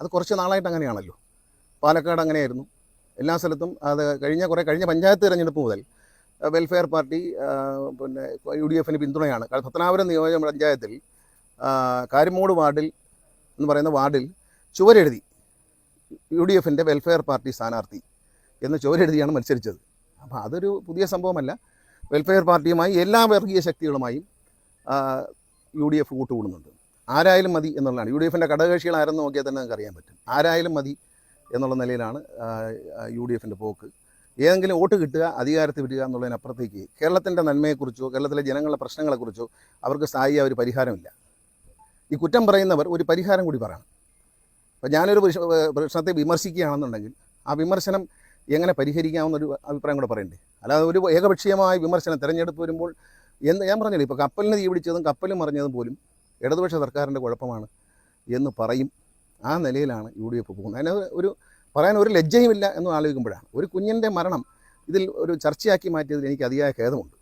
അത് കുറച്ച് നാളായിട്ട് അങ്ങനെയാണല്ലോ. പാലക്കാട് അങ്ങനെയായിരുന്നു. എല്ലാ സ്ഥലത്തും അത് കഴിഞ്ഞ കുറേ കഴിഞ്ഞ പഞ്ചായത്ത് തിരഞ്ഞെടുപ്പ് മുതൽ വെൽഫെയർ പാർട്ടി പിന്നെ യു ഡി എഫിന് പിന്തുണയാണ്. പത്തനാപുരം നിയോജക പഞ്ചായത്തിൽ കാരിമോട് വാർഡിൽ എന്ന് പറയുന്ന വാർഡിൽ ചുവരെഴുതി യു ഡി എഫിന്റെ വെൽഫെയർ പാർട്ടി സ്ഥാനാർത്ഥി എന്ന് ചുവരെഴുതിയാണ് മത്സരിച്ചത്. അപ്പോൾ അതൊരു പുതിയ സംഭവമല്ല. വെൽഫെയർ പാർട്ടിയുമായി എല്ലാ വർഗീയ ശക്തികളുമായും യു ഡി എഫ് കൂട്ടുകൂടുന്നുണ്ട്. ആരായാലും മതി എന്നുള്ളതാണ്. യു ഡി എഫിന്റെ ഘടകകക്ഷികൾ ആരെന്ന് നോക്കിയാൽ തന്നെ നമുക്ക് അറിയാൻ പറ്റും. ആരായാലും മതി എന്നുള്ള നിലയിലാണ് യു ഡി എഫിന്റെ പോക്ക്. ഏതെങ്കിലും വോട്ട് കിട്ടുക അധികാരത്തിൽ വരിക എന്നുള്ളതിനപ്പുറത്തേക്ക് കേരളത്തിന്റെ നന്മയെക്കുറിച്ചോ കേരളത്തിലെ ജനങ്ങളുടെ പ്രശ്നങ്ങളെക്കുറിച്ചോ അവർക്ക് സ്ഥായിയ ഒരു പരിഹാരമില്ല. ഈ കുറ്റം പറയുന്നവർ ഒരു പരിഹാരം കൂടി പറയണം. അപ്പോൾ ഞാനൊരു പ്രശ്ന- പ്രശ്നത്തെ വിമർശിക്കുകയാണെന്നുണ്ടെങ്കിൽ ആ വിമർശനം എങ്ങനെ പരിഹരിക്കാമെന്നൊരു അഭിപ്രായം കൂടെ പറയണ്ടേ? അല്ലാതെ ഒരു ഏകപക്ഷീയമായ വിമർശനം തിരഞ്ഞെടുപ്പ് വരുമ്പോൾ എന്ത് ഞാൻ പറഞ്ഞില്ല ഇപ്പോൾ കപ്പലിന് തീ കപ്പലും മറിഞ്ഞതും പോലും ഇടതുപക്ഷ സർക്കാരിന്റെ കുഴപ്പമാണ് എന്ന് പറയും. ആ നിലയിലാണ് യു ഡി എഫ് പോകുന്നത്. അതിന് ഒരു പറയാൻ ഒരു ലജ്ജയുമില്ല എന്ന് ആലോചിക്കുമ്പോഴാണ്. ഒരു കുഞ്ഞിന്റെ മരണം ഇതിൽ ഒരു ചർച്ചയാക്കി മാറ്റിയതിൽ എനിക്ക് അതിയായ ഖേദമുണ്ട്.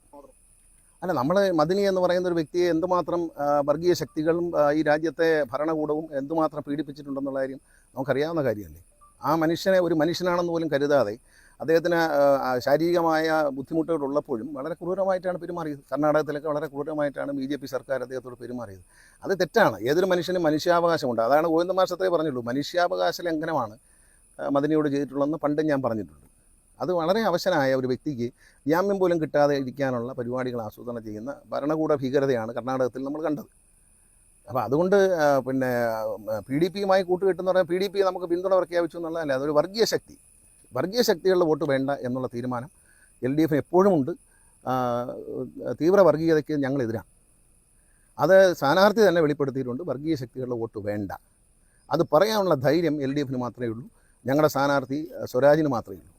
അല്ല നമ്മൾ മദിനി എന്ന് പറയുന്ന ഒരു വ്യക്തിയെ എന്തുമാത്രം വർഗീയ ശക്തികളും ഈ രാജ്യത്തെ ഭരണകൂടവും എന്തുമാത്രം പീഡിപ്പിച്ചിട്ടുണ്ടെന്നുള്ള കാര്യം നമുക്കറിയാവുന്ന കാര്യമല്ലേ? ആ മനുഷ്യനെ ഒരു മനുഷ്യനാണെന്ന് പോലും കരുതാതെ അദ്ദേഹത്തിന് ശാരീരികമായ ബുദ്ധിമുട്ടുകളുള്ളപ്പോഴും വളരെ ക്രൂരമായിട്ടാണ് പെരുമാറിയത്. കർണാടകത്തിലൊക്കെ വളരെ ക്രൂരമായിട്ടാണ് ബി ജെ പി സർക്കാർ അദ്ദേഹത്തോട് പെരുമാറിയത്. അത് തെറ്റാണ്. ഏതൊരു മനുഷ്യനും മനുഷ്യാവകാശമുണ്ട്. അതാണ് ഗോവിന്ദ മാഷത്തെ പറഞ്ഞുള്ളൂ. മനുഷ്യാവകാശ ലംഘനമാണ് മദനിയോട് ചെയ്തിട്ടുള്ളതെന്ന് പണ്ടും ഞാൻ പറഞ്ഞിട്ടുണ്ട്. അത് വളരെ അവശനായ ഒരു വ്യക്തിക്ക് ജാമ്യം പോലും കിട്ടാതെ ഇരിക്കാനുള്ള പരിപാടികൾ ആസൂത്രണം ചെയ്യുന്ന ഭരണകൂട ഭീകരതയാണ് കർണാടകത്തിൽ നമ്മൾ കണ്ടത്. അപ്പോൾ അതുകൊണ്ട് പിന്നെ പി ഡി പിയുമായി കൂട്ടുകെട്ടെന്ന് പറഞ്ഞാൽ പി ഡി പി നമുക്ക് പിന്തുണ പ്രഖ്യാപിച്ചു എന്നുള്ളതല്ല അതൊരു വർഗീയ ശക്തി. വർഗീയ ശക്തികളുടെ വോട്ട് വേണ്ട എന്നുള്ള തീരുമാനം എൽ ഡി എഫിന് എപ്പോഴും ഉണ്ട്. തീവ്ര വർഗീയതയ്ക്ക് ഞങ്ങളെതിരാണ് അത് സ്ഥാനാർത്ഥി തന്നെ വെളിപ്പെടുത്തിയിട്ടുണ്ട്. വർഗീയ ശക്തികളുടെ വോട്ട് വേണ്ട. അത് പറയാനുള്ള ധൈര്യം എൽ ഡി എഫിന് മാത്രമേ ഉള്ളൂ. ഞങ്ങളുടെ സ്ഥാനാർത്ഥി സ്വരാജിന് മാത്രമേ ഉള്ളൂ.